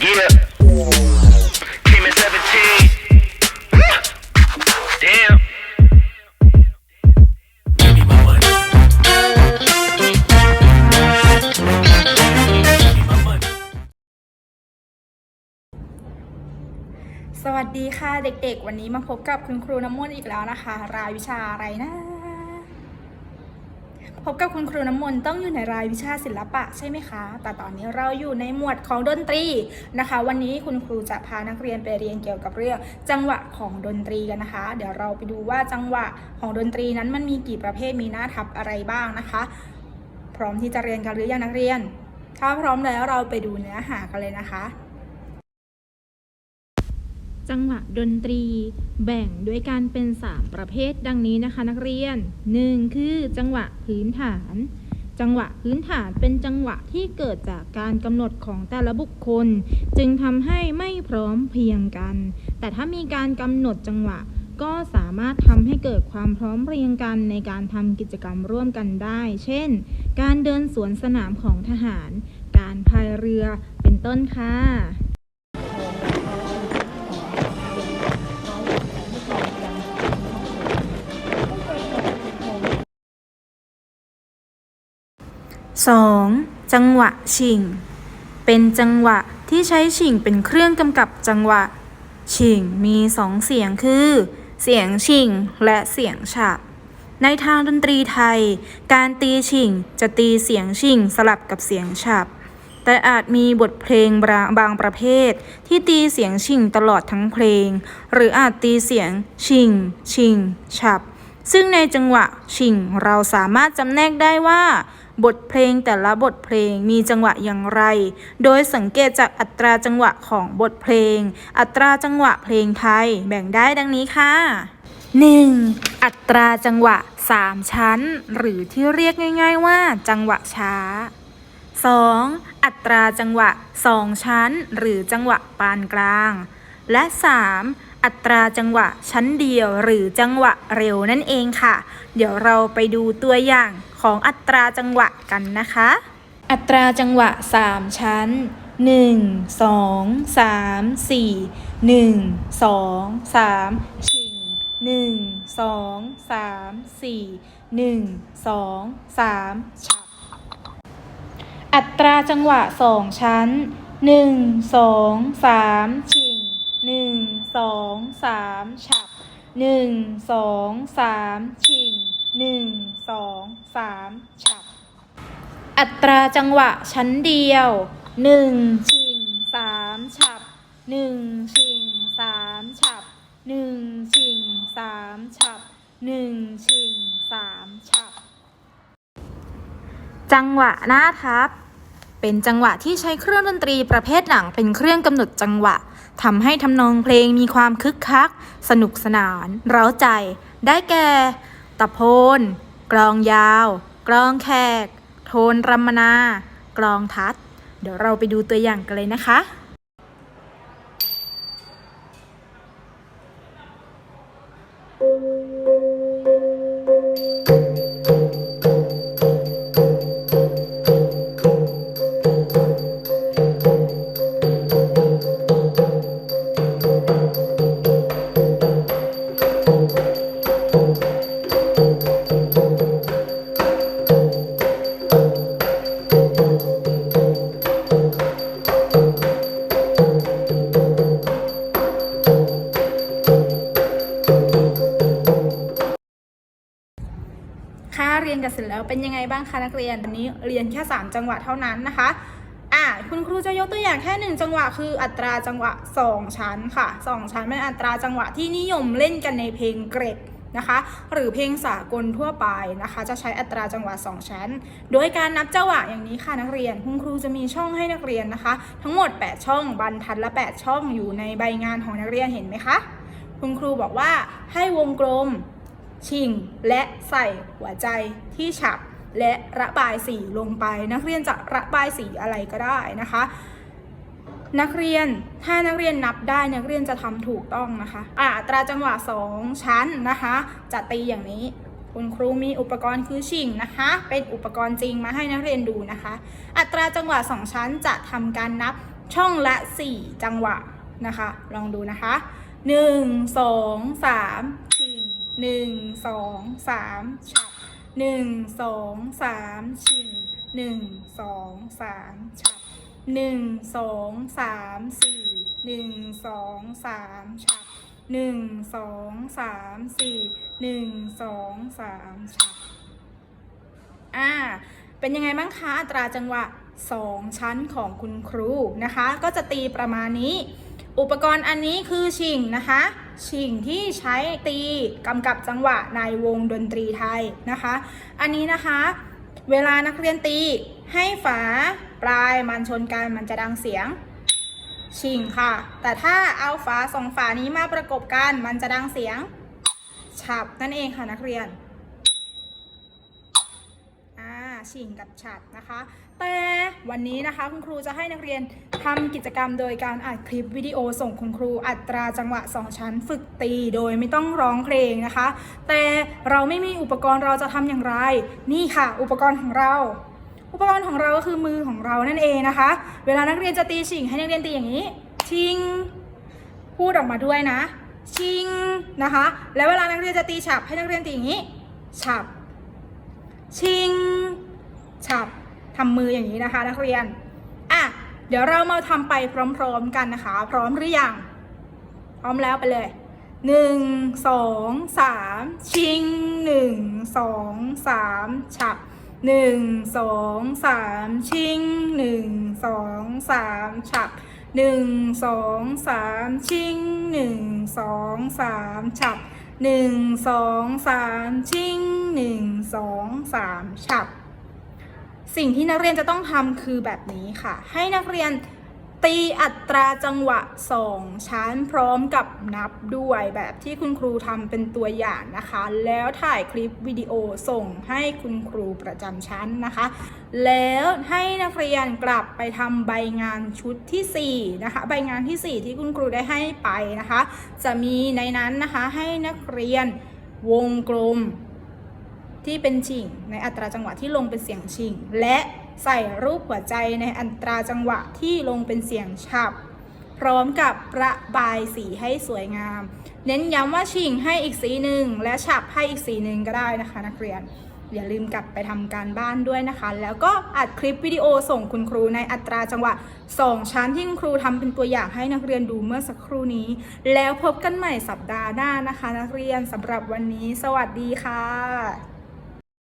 Yeah. Came in 17. Damn. Give me my money. Give me my money. สวัสดีค่ะเด็กๆ วันนี้มาพบกับคุณครูน้ำมนต์อีกแล้วนะคะ รายวิชาอะไรนะ พบกับคุณครูน้ำมนต์ต้องอยู่ในรายวิชาศิลปะใช่ไหมคะ แต่ตอนนี้เราอยู่ในหมวดของดนตรีนะคะ วันนี้คุณครูจะพานักเรียนไปเรียนเกี่ยวกับเรื่องจังหวะของดนตรีกันนะคะ เดี๋ยวเราไปดูว่าจังหวะของดนตรีนั้นมันมีกี่ประเภทมีหน้าทับอะไรบ้างนะคะ พร้อมที่จะเรียนกันหรือยังนักเรียน ถ้าพร้อมแล้วเราไปดูเนื้อหากันเลยนะคะ จังหวะดนตรีแบ่งด้วยการเป็น 3 ประเภทดังนี้นะคะนักเรียน 1. คือจังหวะพื้นฐาน จังหวะพื้นฐานเป็นจังหวะที่เกิดจากการกำหนดของแต่ละบุคคล จึงทำให้ไม่พร้อมเพียงกัน แต่ถ้ามีการกำหนดจังหวะก็สามารถทำให้เกิดความพร้อมเพรียงกันในการทำกิจกรรมร่วมกันได้ เช่น การเดินสวนสนามของทหาร การพายเรือ เป็นต้นค่ะ 2. จังหวะชิง เป็นจังหวะที่ใช้ชิงเป็นเครื่องกำกับจังหวะ ชิงมีสองเสียงคือ เสียงชิงและเสียงฉับ ในทางดนตรีไทย การตีชิงจะตีเสียงชิงสลับกับเสียงฉับ แต่อาจมีบทเพลงบางบางประเภท ที่ตีเสียงชิงตลอดทั้งเพลง หรืออาจตีเสียงชิง ชิง ฉับ ซึ่งในจังหวะชิงเราสามารถจำแนกได้ว่า บทเพลงแต่ละบทเพลงมีจังหวะอย่างไร โดยสังเกตจากอัตราจังหวะของบทเพลง อัตราจังหวะเพลงไทยแบ่งได้ดังนี้ค่ะ 1. อัตราจังหวะ 3 ชั้น หรือที่เรียกง่าย ๆ ว่า จังหวะช้า 2. อัตราจังหวะ 2 ชั้น หรือจังหวะปานกลาง และ 3. อัตราจังหวะชั้นเดียวหรือจังหวะเร็วนั่นเองค่ะ เดี๋ยวเราไปดูตัวอย่างของอัตราจังหวะกันนะคะ อัตราจังหวะ 3 ชั้น 1 2 3 4 1 2 3ชิง1 2 3 4 1 2 3ฉับอัตราจังหวะ 2 ชั้น 1 2 3ชิง 1 2 3ฉับ1 2 3ชิง1 2 3ฉับ อัตราจังหวะชั้นเดียว1ชิง3ฉับ1ชิง3ฉับ1ชิง3ฉับ1ชิง3ฉับ จังหวะหน้าทับ เป็นจังหวะที่ใช้เครื่องดนตรีประเภทหนังเป็นเครื่องกำหนดจังหวะ ทำให้ทำนองเพลงมีความคึกคัก สนุกสนาน เร้าใจ ได้แก่ ตะโพน กลองยาว กลองแขก โทนรำมนา กลองทัด เดี๋ยวเราไปดูตัวอย่างกันเลยนะคะ กันเสร็จแล้วเป็นยังไงบ้างคะนักเรียนวันนี้เรียนแค่ 3 จังหวะเท่านั้นนะคะอ่าคุณครูจะยกตัวอย่างแค่หนึ่งจังหวะคืออัตราจังหวะ 2 ชั้นค่ะ 2 ชั้นเป็นอัตราจังหวะที่นิยมเล่นกันในเพลงเกรดนะคะ หรือเพลงสากลทั่วไปนะคะ จะใช้อัตราจังหวะ 2 ชั้น โดยการนับจังหวะอย่างนี้ค่ะนักเรียน คุณครูจะมีช่องให้นักเรียนนะคะ ทั้งหมด 8 ช่องบรรทัดละ 8 ช่องอยู่ในใบงานของนักเรียนเห็นไหมคะ คุณครูบอกว่าให้วงกลม ชิง และใส่หัวใจที่ฉับ และระบายสีลงไป นักเรียนจะระบายสีอะไรก็ได้นะคะ นักเรียนถ้านักเรียนนับได้นักเรียนจะทำถูกต้องนะคะอ่าอัตราจังหวะ 2 ชั้นนะคะ จะตีอย่างนี้คุณครูมีอุปกรณ์คือชิงนะคะ เป็นอุปกรณ์จริงมาให้นักเรียนดูนะคะ อัตราจังหวะ 2 ชั้นจะทำการนับช่องละ 4 จังหวะนะคะ ลองดูนะคะ 1 2 3 หนึ่งสองสามฉับหนึ่งสองสามชิงหนึ่งสองสามฉับหนึ่งสองสามสี่หนึ่งสองสามฉับหนึ่งสองสามสี่หนึ่งสองสามฉับอ่าเป็นยังไงบ้างคะอัตราจังหวะสองชั้นของคุณครูนะคะ ก็จะตีประมาณนี้อุปกรณ์อันนี้คือชิงนะคะ ชิงที่ใช้ตีกำกับจังหวะในวงดนตรีไทยนะคะ อันนี้นะคะ เวลานักเรียนตีให้ฝาปลายมันชนกันมันจะดังเสียง ชิงค่ะ แต่ถ้าเอาฝาสองฝานี้มาประกบกันมันจะดังเสียงฉับนั่นเองค่ะนักเรียน ชิงกับฉัดนะคะ แต่วันนี้นะคะคุณครูจะให้นักเรียนทำกิจกรรมโดยการอัดคลิปวิดีโอส่งคุณครูอัตราจังหวะ 2 ชั้นฝึกตีโดยไม่ต้องร้องเพลงนะคะ แต่เราไม่มีอุปกรณ์เราจะทำอย่างไร นี่ค่ะ อุปกรณ์ของเราอุปกรณ์ของเราก็คือมือของเรานั่นเองนะคะ เวลานักเรียนจะตีชิงให้นักเรียนตีอย่างนี้ ชิง พูดออกมาด้วยนะ ชิงนะคะ แล้วเวลานักเรียนจะตีฉับให้นักเรียนตีอย่างนี้ ฉับ ชิง ทำมืออย่างนี้นะคะ นักเรียน อะ เดี๋ยวเรามาทำไปพร้อมๆกันนะคะ พร้อมหรือยัง พร้อมแล้วไปเลยหนึ่งสองสามชิงหนึ่งสองสามฉับหนึ่งสองสามชิงหนึ่งสองสามฉับหนึ่งสองสามชิงหนึ่งสองสามฉับหนึ่งสองสามชิงหนึ่งสองสามฉับ สิ่งที่นักเรียนจะต้องทำคือแบบนี้ค่ะ ให้นักเรียนตีอัตราจังหวะ2ชั้นพร้อมกับนับด้วยแบบที่คุณครูทำเป็นตัวอย่างนะคะ แล้วถ่ายคลิปวิดีโอส่งให้คุณครูประจำชั้นนะคะ แล้วให้นักเรียนกลับไปทำใบงานชุดทีสี่4นะคะใบงานทีสี่ 4 ที่คุณครูได้ให้ไปนะคะ จะมีในนั้นนะคะให้นักเรียนวงกลม ที่เป็นชิงในอัตราจังหวะที่ลงเป็นเสียงชิง และใส่รูปหัวใจในอัตราจังหวะที่ลงเป็นเสียงฉับ พร้อมกับประบายสีให้สวยงาม เน้นย้ำว่าชิงให้อีกสีหนึ่งและฉับให้อีกสีหนึ่งก็ได้นะคะ นักเรียนอย่าลืมกลับไปทำการบ้านด้วยนะคะ แล้วก็อัดคลิปวิดีโอส่งคุณครูในอัตราจังหวะ 2 ชั้นที่คุณครูทำเป็นตัวอย่างให้นักเรียนดูเมื่อสักครู่นี้ แล้วพบกันใหม่สัปดาห์หน้านะคะ นักเรียนสำหรับวันนี้ สวัสดีค่ะ